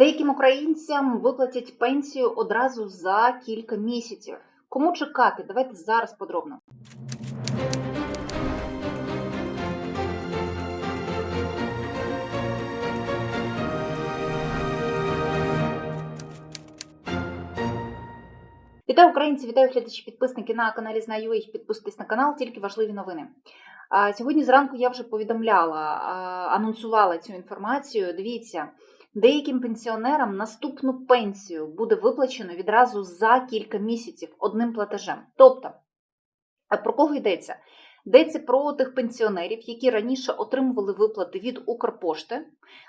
Деяким українцям виплатять пенсію одразу за кілька місяців. Кому чекати? Давайте зараз подробно. Вітаю українці, вітаю глядачі, підписники на каналі Знаю їх. Підписуйтесь на канал, тільки важливі новини. Сьогодні зранку я вже повідомляла, анонсувала цю інформацію. Дивіться, деяким пенсіонерам наступну пенсію буде виплачено відразу за кілька місяців одним платежем. Тобто, про кого йдеться? Йдеться про тих пенсіонерів, які раніше отримували виплати від Укрпошти,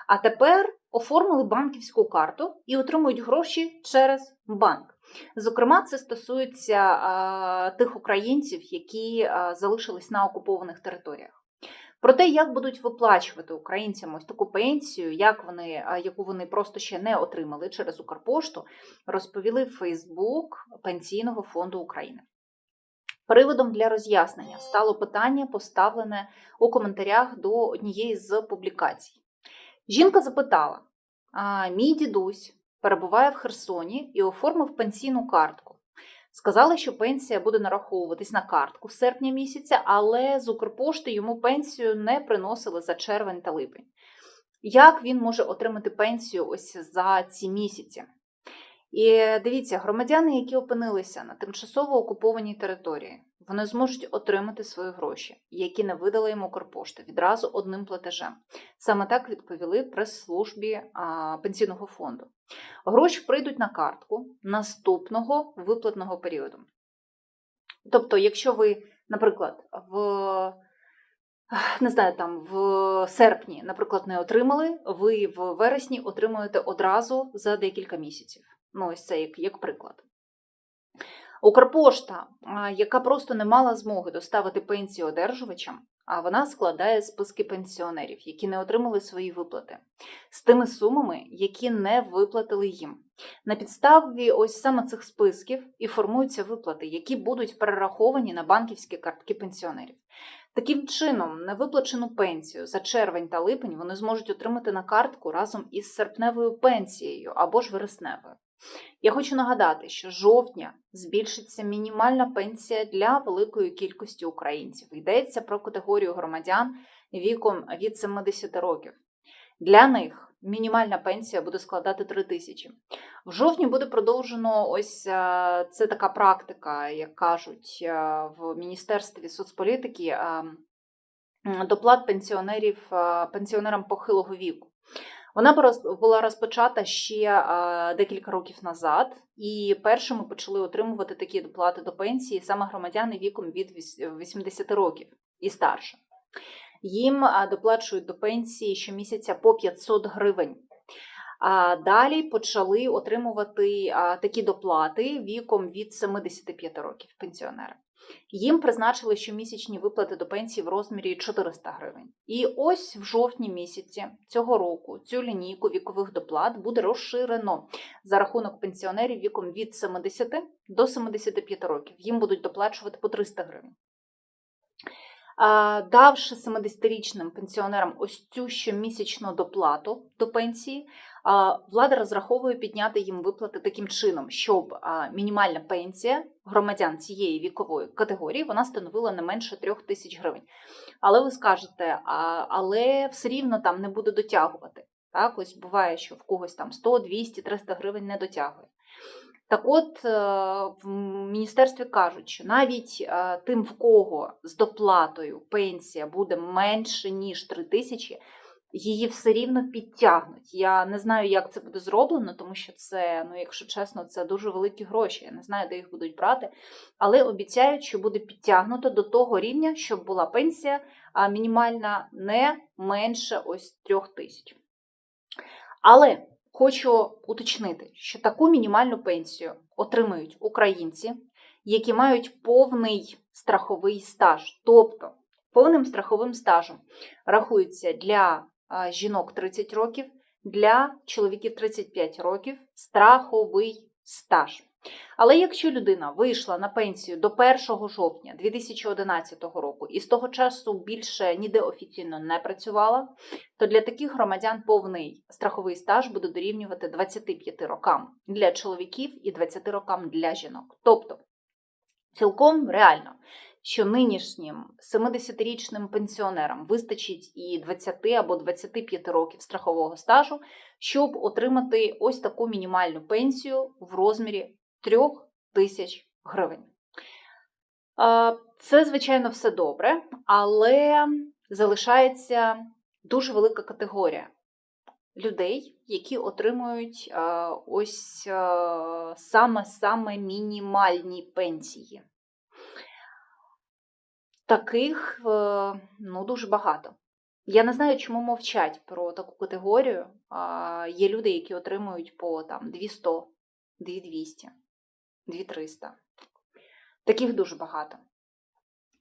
а тепер оформили банківську карту і отримують гроші через банк. Зокрема, це стосується а, тих українців, які а, залишились на окупованих територіях. Про те, як будуть виплачувати українцям ось таку пенсію, як вони, яку вони просто ще не отримали через Укрпошту, розповіли Фейсбук Пенсійного фонду України. Приводом для роз'яснення стало питання, поставлене у коментарях до однієї з публікацій. Жінка запитала: мій дідусь перебуває в Херсоні і оформив пенсійну картку. Сказали, що пенсія буде нараховуватись на картку з серпня місяця, але з Укрпошти йому пенсію не приносили за червень та липень. Як він може отримати пенсію ось за ці місяці? І дивіться, громадяни, які опинилися на тимчасово окупованій території, вони зможуть отримати свої гроші, які не видала їм Укрпошта, відразу одним платежем. Саме так відповіли прес-службі пенсійного фонду. Гроші прийдуть на картку наступного виплатного періоду. Тобто, якщо ви, наприклад, в не знаю, там в серпні, наприклад, не отримали, ви в вересні отримуєте одразу за декілька місяців. Ну, ось це як, як приклад. Укрпошта, яка просто не мала змоги доставити пенсію одержувачам, а вона складає списки пенсіонерів, які не отримали свої виплати, з тими сумами, які не виплатили їм. На підставі ось саме цих списків і формуються виплати, які будуть перераховані на банківські картки пенсіонерів. Таким чином, невиплачену пенсію за червень та липень вони зможуть отримати на картку разом із серпневою пенсією або ж вересневою. Я хочу нагадати, що жовтня збільшиться мінімальна пенсія для великої кількості українців. Йдеться про категорію громадян віком від 70 років. Для них мінімальна пенсія буде складати 3 тисячі. В жовтні буде продовжено ось е, це така практика, як кажуть е, в Міністерстві соцполітики, е, доплат пенсіонерів е, пенсіонерам похилого віку. Вона була розпочата ще е, декілька років назад, і першими почали отримувати такі доплати до пенсії саме громадяни віком від віс- 80 років і старше. Їм е, доплачують до пенсії щомісяця по 500 гривень. Далі почали отримувати такі доплати віком від 75 років пенсіонери. Їм призначили щомісячні виплати до пенсії в розмірі 400 гривень. І ось в жовтні місяці цього року цю лінійку вікових доплат буде розширено за рахунок пенсіонерів віком від 70 до 75 років. Їм будуть доплачувати по 300 гривень. Давши 70-річним пенсіонерам ось цю щомісячну доплату до пенсії, влада розраховує підняти їм виплати таким чином, щоб мінімальна пенсія громадян цієї вікової категорії вона становила не менше 3 тисяч гривень. Але ви скажете, але все рівно там не буде дотягувати. Так, ось буває, що в когось там 100, 200, 300 гривень не дотягує. Так от, е, в міністерстві кажуть, що навіть е, тим, в кого з доплатою пенсія буде менше, ніж 3 тисячі, її все рівно підтягнуть. Я не знаю, як це буде зроблено, тому що це, ну, якщо чесно, це дуже великі гроші. Я не знаю, де їх будуть брати. Але обіцяють, що буде підтягнуто до того рівня, щоб була пенсія мінімальна не менше ось 3 тисяч. Але хочу уточнити, що таку мінімальну пенсію отримують українці, які мають повний страховий стаж. Тобто повним страховим стажем рахується для жінок 30 років, для чоловіків 35 років страховий стаж. Але якщо людина вийшла на пенсію до 1 жовтня 2011 року і з того часу більше ніде офіційно не працювала, то для таких громадян повний страховий стаж буде дорівнювати 25 рокам для чоловіків і 20 рокам для жінок. Тобто цілком реально, що нинішнім 70-річним пенсіонерам вистачить і 20 або 25 років страхового стажу, щоб отримати ось таку мінімальну пенсію в розмірі 3 тисяч гривень. Це, звичайно, все добре, але залишається дуже велика категорія людей, які отримують ось саме-саме мінімальні пенсії. Таких е, ну, дуже багато. Я не знаю, чому мовчать про таку категорію. Є люди, які отримують по там 200, 2200, 2300. Таких дуже багато.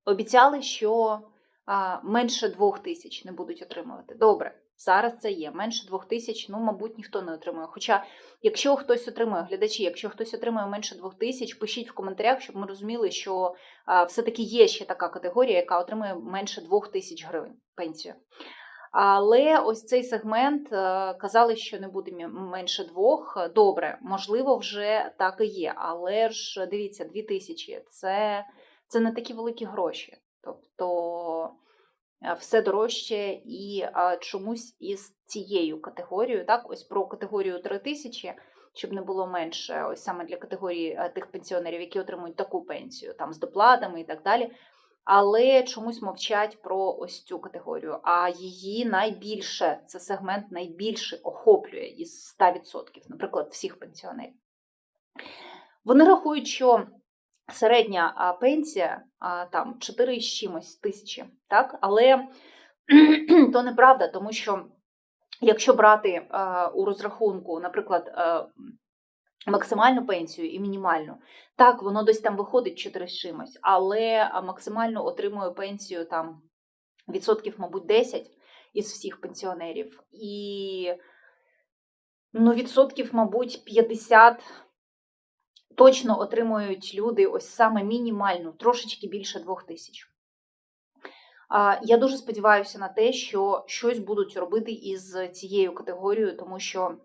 Обіцяли, що а, менше 2000 не будуть отримувати. Добре, зараз це є. Менше 2000, ну, мабуть, ніхто не отримує. Хоча, якщо хтось отримує, глядачі, якщо хтось отримує менше 2000, пишіть в коментарях, щоб ми розуміли, що все-таки є ще така категорія, яка отримує менше 2000 гривень пенсію. Але ось цей сегмент е, казали, що не буде менше двох. Добре, можливо, вже так і є. Але ж дивіться, 2000 це, це не такі великі гроші. Тобто е, все дорожче і а, чомусь із цією категорією, так, ось про категорію 3000, щоб не було менше, ось саме для категорії е, тих пенсіонерів, які отримують таку пенсію, там з доплатами і так далі. Але чомусь мовчать про ось цю категорію. А її найбільше, це сегмент найбільше охоплює із 100%, наприклад, всіх пенсіонерів. Вони рахують, що середня пенсія там 4 з чимось тисячі, так? але то неправда, тому що якщо брати у розрахунку, наприклад, максимальну пенсію і мінімальну, так, воно десь там виходить 4 з чимось, але максимально отримує пенсію там відсотків, мабуть, 10 із всіх пенсіонерів. І ну, відсотків, мабуть, 50 точно отримують люди ось саме мінімальну, трошечки більше 2 тисяч. Я дуже сподіваюся на те, що щось будуть робити із цією категорією, тому що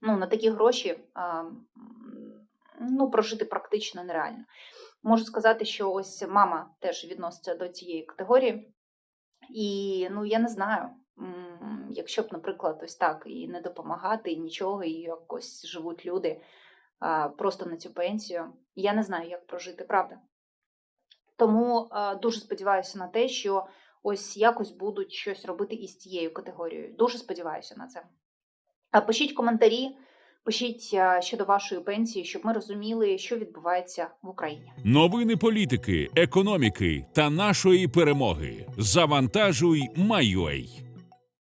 ну, на такі гроші ну, прожити практично нереально. Можу сказати, що ось мама теж відноситься до цієї категорії. І ну, я не знаю, якщо б, наприклад, ось так і не допомагати, і нічого, і якось живуть люди просто на цю пенсію, я не знаю, як прожити, правда. Тому дуже сподіваюся на те, що ось якось будуть щось робити із цією категорією. Дуже сподіваюся на це. Пишіть коментарі, пишіть щодо вашої пенсії, щоб ми розуміли, що відбувається в Україні. Новини політики, економіки та нашої перемоги. Завантажуй, Майой.